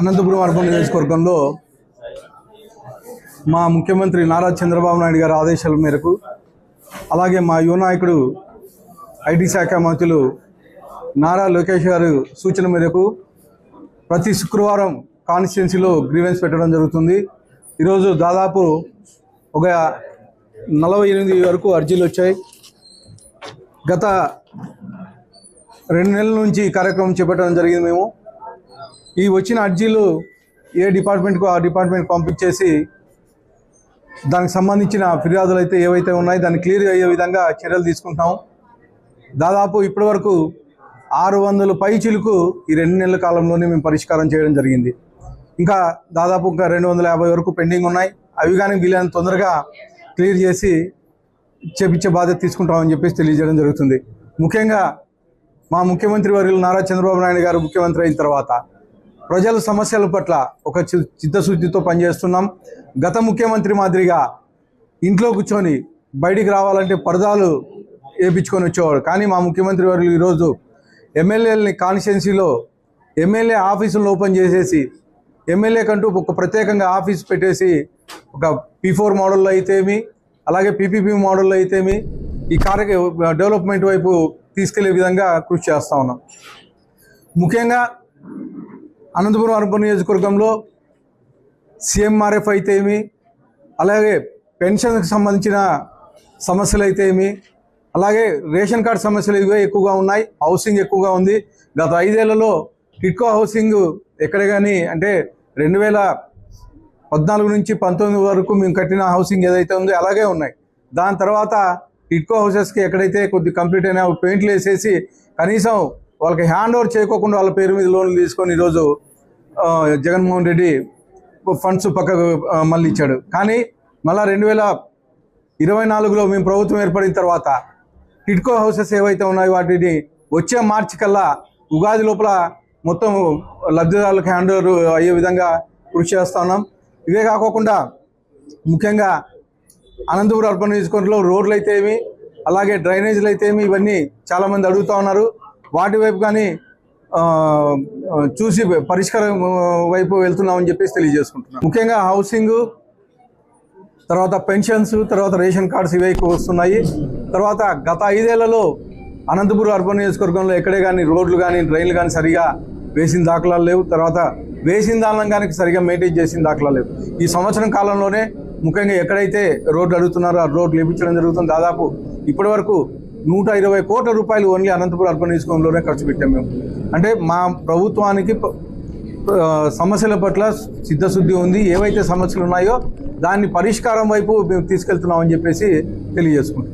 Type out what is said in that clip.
Anantapuram urban నియోజకవర్గంలో మా ముఖ్యమంత్రి నారా చంద్రబాబు నాయుడు గారి ఆదేశాల మేరకు అలాగే మా యువ నాయకుడు ఐటీ శాఖ మంత్రులు నారా లోకేష్ గారు సూచన మేరకు ప్రతి శుక్రవారం కాన్స్టిట్యున్సీలో గ్రీవెన్స్ పెట్టడం జరుగుతుంది. ఈరోజు దాదాపు ఒక నలభై ఎనిమిది వరకు అర్జీలు వచ్చాయి. గత రెండు నెలల నుంచి కార్యక్రమం చేపట్టడం జరిగింది మేము. ఈ వచ్చిన అర్జీలు ఏ డిపార్ట్మెంట్కు ఆ డిపార్ట్మెంట్ పంపించేసి దానికి సంబంధించిన ఫిర్యాదులు అయితే ఏవైతే ఉన్నాయో దాన్ని క్లియర్ అయ్యే విధంగా చర్యలు తీసుకుంటాం దాదాపు ఇప్పటి వరకు ఆరు వందల పై చిలుకు ఈ రెండు నెలల కాలంలోనే మేము పరిష్కారం చేయడం జరిగింది. ఇంకా దాదాపు ఇంకా రెండు వందల యాభై వరకు పెండింగ్ ఉన్నాయి. అవి కానీ వీలైనంత తొందరగా క్లియర్ చేసి చేపించే బాధ్యత తీసుకుంటామని చెప్పేసి తెలియజేయడం జరుగుతుంది. ముఖ్యంగా మా ముఖ్యమంత్రి వర్యులు నారా చంద్రబాబు నాయుడు గారు ముఖ్యమంత్రి అయిన తర్వాత ప్రజల సమస్యల పట్ల ఒక చి- చిత్తశుద్ధితో పనిచేస్తున్నాం. గత ముఖ్యమంత్రి మాదిరిగా ఇంట్లో కూర్చొని బయటికి రావాలంటే పరదాలు వేపించుకొని వచ్చేవాడు. కానీ మా ముఖ్యమంత్రి వారు ఈరోజు ఎమ్మెల్యేలని కాన్స్టిట్యున్సీలో ఎమ్మెల్యే ఆఫీసులను ఓపెన్ చేసేసి ఎమ్మెల్యే కంటూ ఒక ప్రత్యేకంగా ఆఫీస్ పెట్టేసి ఒక పీ ఫోర్ మోడల్లో అయితేమి అలాగే పీపీపీ మోడల్లో అయితేమి ఈ కార్య డెవలప్మెంట్ వైపు తీసుకెళ్ళే విధంగా కృషి చేస్తూ ఉన్నాం. ముఖ్యంగా అనంతపురం అర్బన్ నియోజకవర్గంలో సిఎంఆర్ఎఫ్ అయితే ఏమి? అలాగే పెన్షన్కి సంబంధించిన సమస్యలు అయితే ఏమి? అలాగే రేషన్ కార్డు సమస్యలు ఇవే ఎక్కువగా ఉన్నాయి. హౌసింగ్ ఎక్కువగా ఉంది. గత ఐదేళ్ళలో టిట్కో హౌసింగ్ ఎక్కడ కానీ అంటే రెండు వేల పద్నాలుగు నుంచి పంతొమ్మిది వరకు మేము కట్టిన హౌసింగ్ ఏదైతే ఉందో అలాగే ఉన్నాయి. దాని తర్వాత టిట్కో హౌసెస్కి ఎక్కడైతే కొద్ది కంప్లీట్ అయినా పెయింట్లు వేసేసి కనీసం వాళ్ళకి హ్యాండ్ ఓవర్ చేయకోకుండా వాళ్ళ పేరు మీద లోన్లు తీసుకొని ఈరోజు జగన్మోహన్ రెడ్డి ఫండ్స్ పక్కకు మళ్ళీ ఇచ్చాడు. కానీ మళ్ళీ రెండు వేల ఇరవై నాలుగులో మేము ప్రభుత్వం ఏర్పడిన తర్వాత టిడ్కో హౌసెస్ ఏవైతే ఉన్నాయో వాటిని వచ్చే మార్చి కల్లా ఉగాది లోపల మొత్తం లబ్ధిదారులకు హ్యాండ్ ఓవర్ అయ్యే విధంగా కృషి చేస్తా ఉన్నాం. ఇవే కాకోకుండా ముఖ్యంగా అనంతపురం అర్బన్ నియోజకవర్గంలో రోడ్లు అయితే ఏమి అలాగే డ్రైనేజీలు అయితే ఏమి ఇవన్నీ చాలామంది అడుగుతూ ఉన్నారు. వాటి వైపు కానీ చూసి పరిష్కారం వైపు వెళ్తున్నామని చెప్పేసి తెలియజేసుకుంటున్నాం. ముఖ్యంగా హౌసింగ్ తర్వాత పెన్షన్స్ తర్వాత రేషన్ కార్డ్స్ ఇవే ఎక్కువ వస్తున్నాయి. తర్వాత గత ఐదేళ్ళలో అనంతపురం అర్బన్ నియోజకవర్గంలో ఎక్కడే కానీ రోడ్లు కానీ డ్రైన్లు కానీ సరిగా వేసిన దాఖలాలు లేవు. తర్వాత వేసిన దానం కానీ సరిగా మెయింటైన్ చేసిన దాఖలాలు లేవు. ఈ సంవత్సరం కాలంలోనే ముఖ్యంగా ఎక్కడైతే రోడ్లు అడుగుతున్నారో ఆ రోడ్లు వేపించడం జరుగుతుంది. దాదాపు ఇప్పటి వరకు నూట ఇరవై కోట్ల రూపాయలు ఓన్లీ అనంతపురం అర్బన్ నియోజకవర్గంలోనే ఖర్చు పెట్టాం మేము. అంటే మా ప్రభుత్వానికి సమస్యల పట్ల సిద్ధశుద్ధి ఉంది. ఏవైతే సమస్యలు ఉన్నాయో దాన్ని పరిష్కారం వైపు మేము తీసుకెళ్తున్నామని చెప్పేసి తెలియజేసుకుంటాం